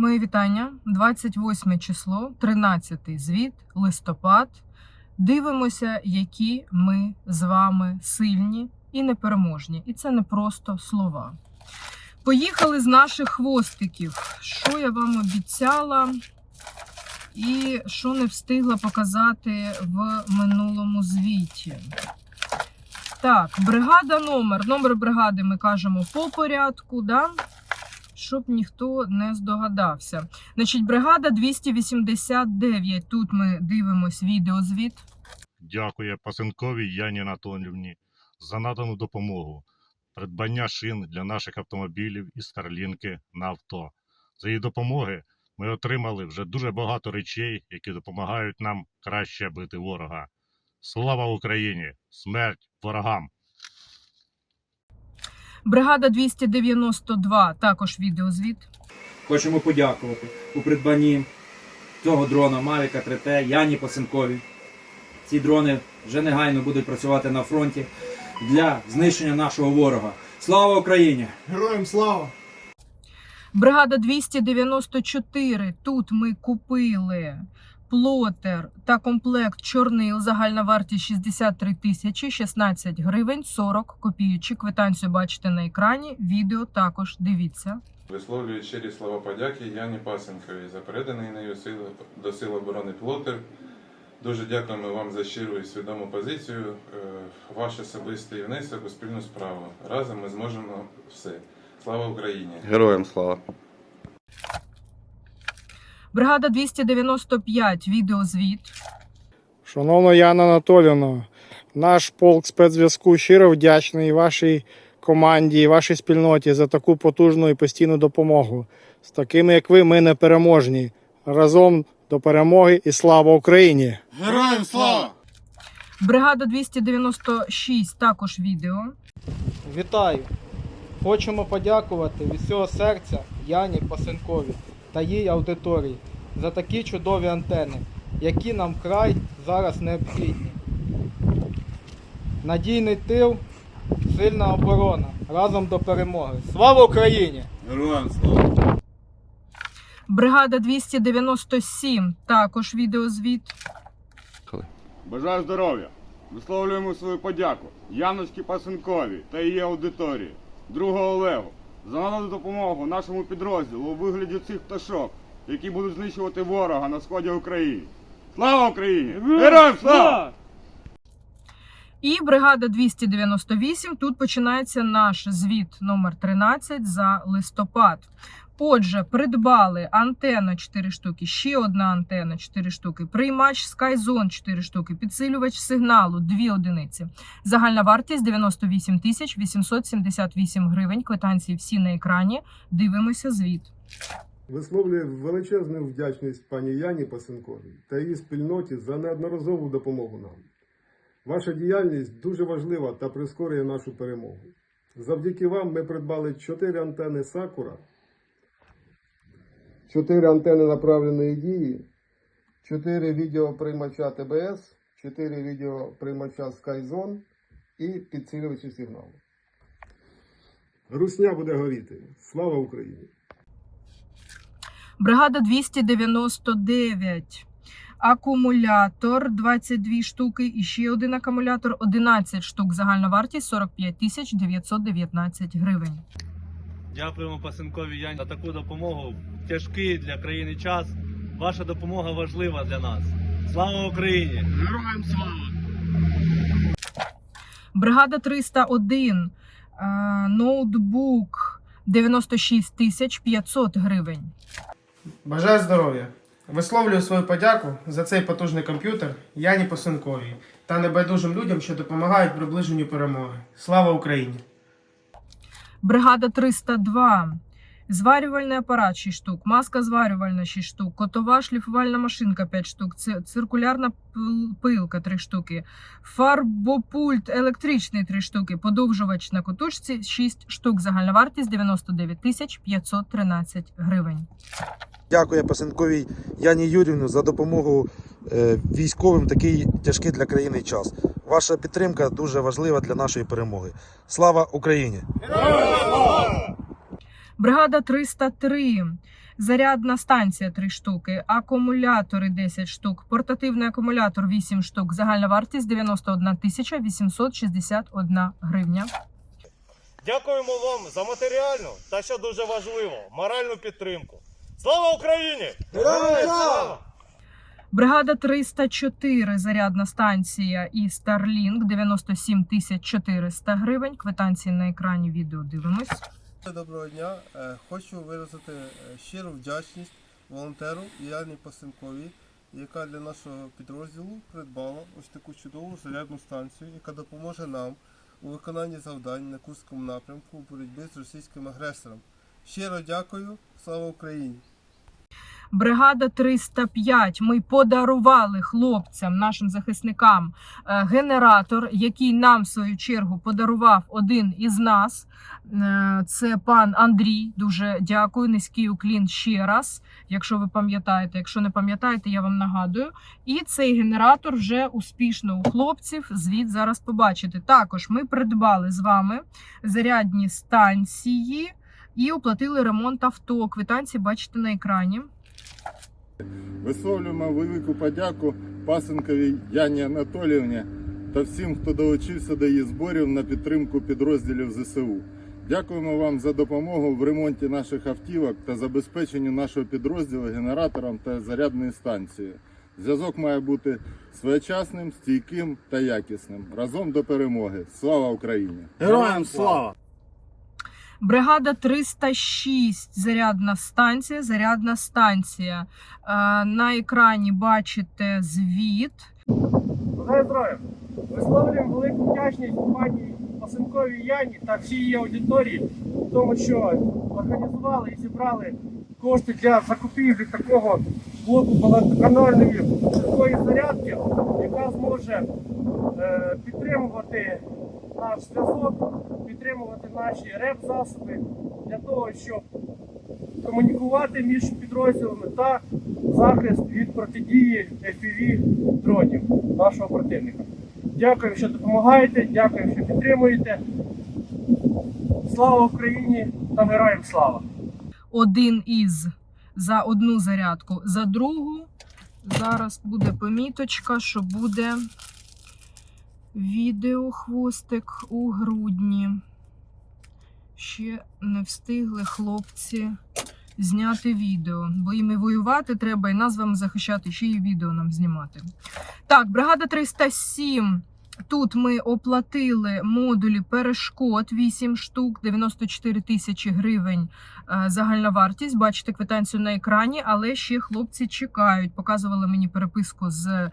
Мої вітання. 28 число, 13 звіт, листопад. Дивимося, які ми з вами сильні і непереможні. І це не просто слова. Поїхали з наших хвостиків. Що я вам обіцяла і що не встигла показати в минулому звіті. Так, бригада номер. Номер бригади ми кажемо по порядку, да? Щоб ніхто не здогадався. Значить, бригада 289. Тут ми дивимось відеозвіт. Дякує Пасенковій Яні Анатоліївні за надану допомогу, придбання шин для наших автомобілів і старлінки на авто. За її допомоги ми отримали вже дуже багато речей, які допомагають нам краще бити ворога. Слава Україні! Смерть ворогам! Бригада 292. Також відеозвіт. Хочемо подякувати у придбанні цього дрона Mavic 3T Яні Пасенковій. Ці дрони вже негайно будуть працювати на фронті для знищення нашого ворога. Слава Україні! Героям слава! Бригада 294. Тут ми купили плотер та комплект чорнил. Загальна вартість 63 тисячі 16 гривень 40 копійочок. Квитанцію бачите на екрані. Відео також дивіться. Висловлюю щирі слова подяки Яні Пасенковій за переданий нею сили до Сил оборони Плотер. Дуже дякуємо вам за щиру і свідому позицію, е, ваш особистий внесок у спільну справу. Разом ми зможемо все. Слава Україні! Героям слава! Бригада 295. Відеозвіт. Шановна Яна Анатолівна, наш полк спецзв'язку щиро вдячний вашій команді і вашій спільноті за таку потужну і постійну допомогу. З такими, як ви, ми не переможні. Разом до перемоги і слава Україні! Героям слава! Бригада 296. Також відео. Вітаю! Хочемо подякувати від всього серця Яні Пасенкові та її аудиторії за такі чудові антени, які нам край зараз необхідні. Надійний тил, сильна оборона. Разом до перемоги. Слава Україні! Героям слава! Бригада 297. Також відеозвіт. Бажаю здоров'я! Висловлюємо свою подяку Яночці Пасенковій та її аудиторії, другу Олегу, за надану допомогу нашому підрозділу у вигляді цих пташок, які будуть знищувати ворога на сході України. Слава Україні! Героям слава! І бригада 298. Тут починається наш звіт номер 13 за листопад. Отже, придбали антенна 4 штуки, ще одна антенна 4 штуки, приймач SkyZone 4 штуки, підсилювач сигналу 2 одиниці. Загальна вартість 98 тисяч 878 гривень. Квитанції всі на екрані. Дивимося звіт. Висловлюю величезну вдячність пані Яні Пасенковій та її спільноті за неодноразову допомогу нам. Ваша діяльність дуже важлива та прискорює нашу перемогу. Завдяки вам ми придбали 4 антени Сакура, 4 антени направленої дії, 4 відеоприймача ТБС, 4 відеоприймача SkyZone і підсилювачі сигналу. Русня буде горіти. Слава Україні! Бригада 299. Акумулятор 22 штуки і ще один акумулятор 11 штук. Загальна вартість 45 тисяч 919 гривень. Дякуємо Пасенкові Яні за таку допомогу. Тяжкий для країни час. Ваша допомога важлива для нас. Слава Україні! Героям слава! Бригада 301. е, Ноутбук 96 тисяч 500 гривень. Бажаю здоров'я! Висловлюю свою подяку за цей потужний комп'ютер Яні Пасенковій та небайдужим людям, що допомагають приближенню перемоги. Слава Україні! Бригада 302. Зварювальний апарат 6 штук, маска зварювальна 6 штук, котова шліфувальна машинка 5 штук, ци- циркулярна пил- пилка 3 штуки, фарбопульт електричний 3 штуки, подовжувач на котушці 6 штук. Загальна вартість 99 тисяч 513 гривень. Дякую Пасенковій Яні Юрівну за допомогу е, військовим такий тяжкий для країни час. Ваша підтримка дуже важлива для нашої перемоги. Слава Україні! Бригада 303. Зарядна станція 3 штуки, акумулятори 10 штук, портативний акумулятор 8 штук. Загальна вартість 91 тисяча 861 гривня. Дякуємо вам за матеріальну та що дуже важливо, моральну підтримку. Слава Україні! Героям слава! Бригада 304, зарядна станція і Starlink 97 тисяч 400 гривень. Квитанції на екрані відео дивимось. Доброго дня. Е, Хочу виразити е, щиру вдячність волонтеру Яні Пасенковій, яка для нашого підрозділу придбала ось таку чудову зарядну станцію, яка допоможе нам у виконанні завдань на Курському напрямку у боротьбі з російським агресором. Щиро дякую, слава Україні! Бригада 305. Ми подарували хлопцям, нашим захисникам, е, генератор, який нам в свою чергу подарував один із нас. Е, Це пан Андрій. Дуже дякую. Низький уклін ще раз. Якщо ви пам'ятаєте, якщо не пам'ятаєте, я вам нагадую. І цей генератор вже успішно у хлопців. Звіт зараз побачите. Також ми придбали з вами зарядні станції і оплатили ремонт авто. Квитанції бачите на екрані. Висловлюємо велику подяку Пасенковій Яні Анатоліївні та всім, хто долучився до її зборів на підтримку підрозділів ЗСУ. Дякуємо вам за допомогу в ремонті наших автівок та забезпеченню нашого підрозділу генератором та зарядною станцією. Зв'язок має бути своєчасним, стійким та якісним. Разом до перемоги. Слава Україні! Героям слава! Бригада 306, зарядна станція, зарядна станція. Е, На екрані бачите звіт. Бажаю здоров'я! Висловлюємо велику вдячність пані Пасенковій Яні та всій її аудиторії, тому, що організували і зібрали кошти для закупівлі такого блоку багатоканальної швидкої зарядки, яка зможе е, підтримувати наш зв'язок, підтримувати наші реп-засоби для того, щоб комунікувати між підрозділами та захист від протидії FPV дронів нашого противника. Дякую, що допомагаєте, дякую, що підтримуєте. Слава Україні та героям слава! Один із за одну зарядку, за другу. Зараз буде поміточка, що буде відео хвостик у грудні. Ще не встигли хлопці зняти відео, бо їм і воювати треба, і нас з вами захищати, ще й відео нам знімати. Так, бригада 307. Тут ми оплатили модулі перешкод 8 штук, 94 тисячі гривень загальна вартість. Бачите квитанцію на екрані, але ще хлопці чекають. Показували мені переписку з е,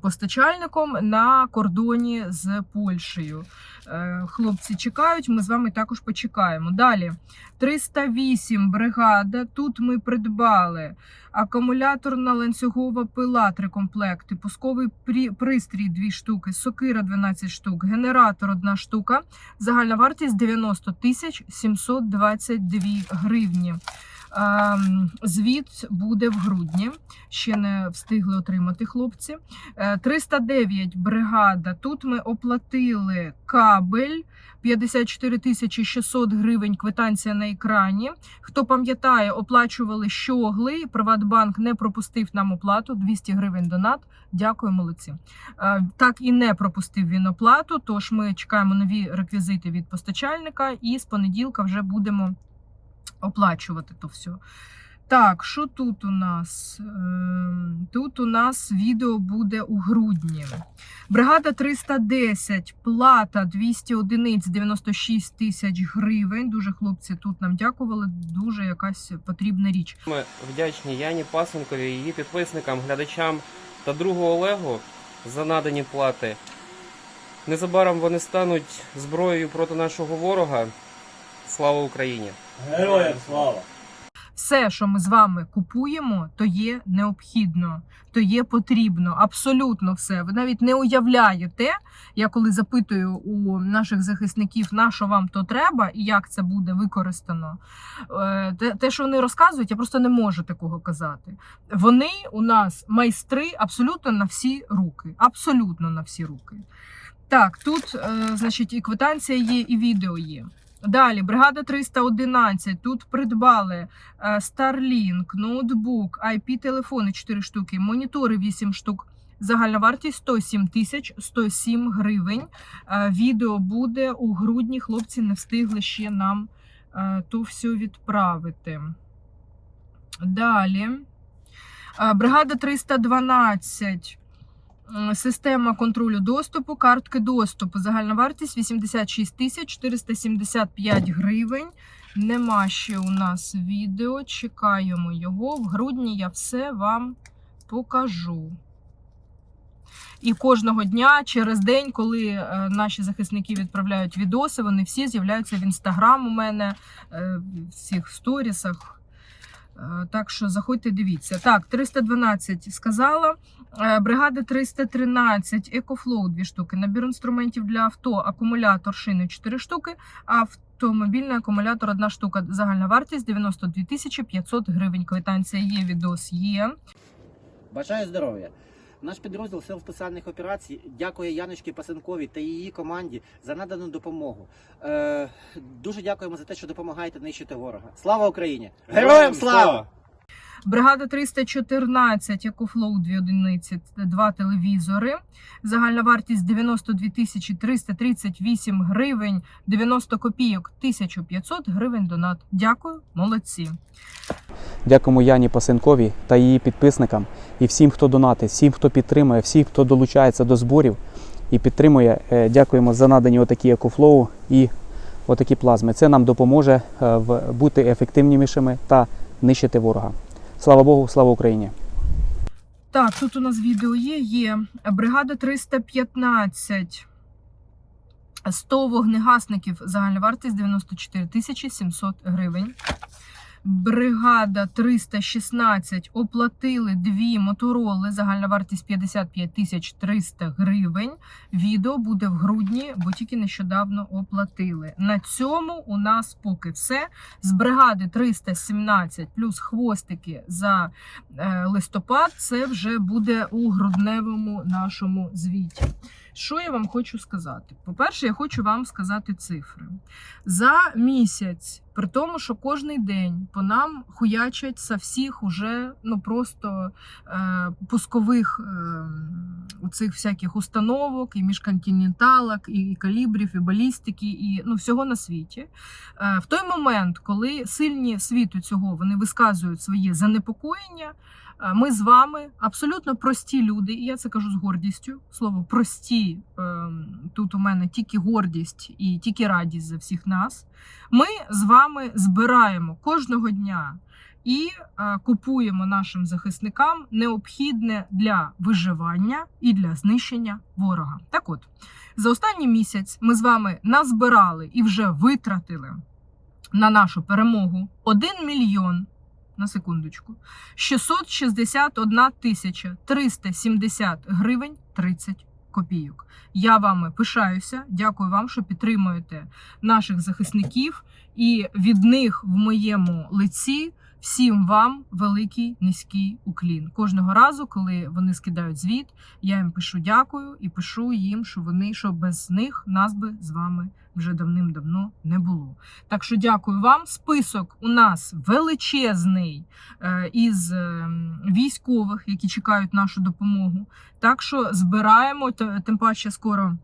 постачальником на кордоні з Польщею. Е, Хлопці чекають, ми з вами також почекаємо. Далі 308 бригада. Тут ми придбали акумуляторна ланцюгова пила 3 комплекти, пусковий пристрій 2 штуки, сокира 12 штук, генератор 1 штука. Загальна вартість 90 тисяч 722 гривні. Ем, Звіт буде в грудні. Ще не встигли отримати хлопці. Е, 309 бригада. Тут ми оплатили кабель 54 тисячі 600 гривень. Квитанція на екрані. Хто пам'ятає, оплачували щогли. Приватбанк не пропустив нам оплату 200 гривень донат. Дякую, молодці. Е, Так і не пропустив він оплату. Тож ми чекаємо нові реквізити від постачальника, і з понеділка вже будемо оплачувати то все. Так, що тут у нас? Ем, Тут у нас відео буде у грудні. Бригада 310, плата 200 одиниць, 96 тисяч гривень. Дуже хлопці тут нам дякували. Дуже якась потрібна річ. Ми вдячні Яні Пасенкові, її підписникам, глядачам та другу Олегу за надані плати. Незабаром вони стануть зброєю проти нашого ворога. Слава Україні! Героям слава! все, що ми з вами купуємо, то є необхідно, то є потрібно. Абсолютно все. Ви навіть не уявляєте. Я коли запитую у наших захисників, на що вам то треба і як це буде використано. е, Те, що вони розказують, я просто не можу такого казати. Вони у нас майстри абсолютно на всі руки. Абсолютно на всі руки. Так, тут, е, значить, і квитанція є, і відео є. Далі, бригада 311. Тут придбали е, Starlink, ноутбук, IP-телефони 4 штуки, монітори 8 штук. Загальна вартість 107 тисяч 107 гривень. Е, Відео буде у грудні. Хлопці не встигли ще нам е, то все відправити. Далі. Бригада 312. М, Система контролю доступу, картки доступу. Загальна вартість 86 тисяч 475 гривень. Нема ще у нас відео. Чекаємо його. В грудні я все вам покажу. І кожного дня через день, коли е, наші захисники відправляють відоси, вони всі з'являються в інстаграм у мене, е, в всіх сторісах. Е, Так що заходьте, дивіться. Так, 312 сказала. Е, Бригада 313, Екофлоу 2 штуки, набір інструментів для авто, акумулятор шини 4 штуки, автомобільний акумулятор 1 штука. Загальна вартість 92 тисячі 500 гривень. Квитанція є, відос є. Бажаю здоров'я. Наш підрозділ сил спеціальних операцій дякує Яночці Пасенковій та її команді за надану допомогу. Е, дуже дякуємо за те, що допомагаєте нищити ворога. Слава Україні! Героям слава! Бригада 314, Екофлоу 2 одиниці, 2 телевізори. Загальна вартість 92 тисячі 338 гривень, 90 копійок, 1500 гривень донат. Дякую, молодці. Дякуємо Яні Пасенковій та її підписникам і всім, хто донатить, всім, хто підтримує, всім, хто долучається до зборів і підтримує. Е, Дякуємо за надані отакі екофлоу і отакі плазми. Це нам допоможе е, в- бути ефективнішими та нищити ворога. Слава Богу, слава Україні! Так, тут у нас відео є. Є бригада 315. 100 вогнегасників. Загальна вартість 94 тисячі 700 гривень. Бригада 316 оплатили дві мотороли. Загальна вартість 55 тисяч 300 гривень. Відео буде в грудні, бо тільки нещодавно оплатили. На цьому у нас поки все. З бригади 317 плюс хвостики за е, листопад. Це вже буде у грудневому нашому звіті. Що я вам хочу сказати? По-перше, я хочу вам сказати цифри. За місяць, при тому, що кожний день по нам хуячать со всіх уже ну просто е, пускових е, оцих всяких установок, і міжконтиненталок, і, і калібрів, і балістики, і ну всього на світі. Е, в той момент, коли сильні світу цього вони висказують своє занепокоєння. Ми з вами абсолютно прості люди, і я це кажу з гордістю. Слово прості ем, тут у мене тільки гордість і тільки радість за всіх нас. Ми з вами збираємо кожного дня і е, купуємо нашим захисникам необхідне для виживання і для знищення ворога. Так от, за останній місяць ми з вами назбирали і вже витратили на нашу перемогу 1 мільйон. На секундочку. 661 тисяча 370 гривень 30 копійок. Я вами пишаюся. Дякую вам, що підтримуєте наших захисників. І від них в моєму лиці всім вам великий низький уклін. Кожного разу, коли вони скидають звіт, я їм пишу дякую і пишу їм, що вони що без них нас би з вами вже давним-давно не було. Так що дякую вам. Список у нас величезний е, із е, військових, які чекають нашу допомогу. Так що збираємо, тим паче скоро.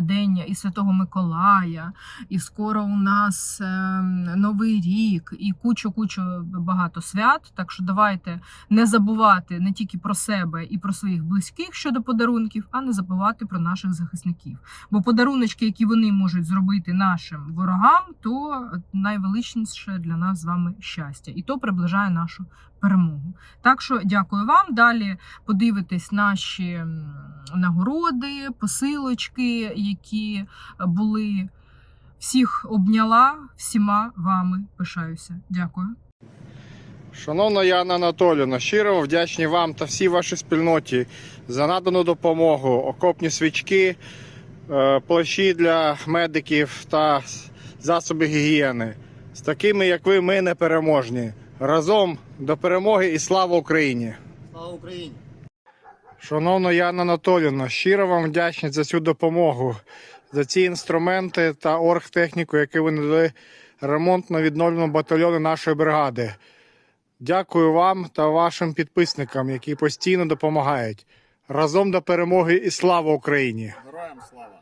День і Святого Миколая, і скоро у нас е, Новий рік, і кучу-кучу багато свят. Так що давайте не забувати не тільки про себе і про своїх близьких щодо подарунків, а не забувати про наших захисників. Бо подаруночки, які вони можуть зробити нашим ворогам, то найвеличніше для нас з вами щастя, і то приближає нашу перемогу. Так що дякую вам. Далі подивитесь наші нагороди, посилочки, які були. Всіх обняла, всіма вами пишаюся. Дякую. Шановна Яна Анатоліївна, щиро вдячні вам та всій вашій спільноті за надану допомогу, окопні свічки, е, плащі для медиків та засоби гігієни. З такими, як ви, ми не переможні. Разом до перемоги і слава Україні! Слава Україні! Шановна Яна Анатоліївна, щиро вам вдячний за цю допомогу, за ці інструменти та оргтехніку, яку ви надали ремонтно-відновленому батальйону нашої бригади. Дякую вам та вашим підписникам, які постійно допомагають. Разом до перемоги і слава Україні! Героям слава!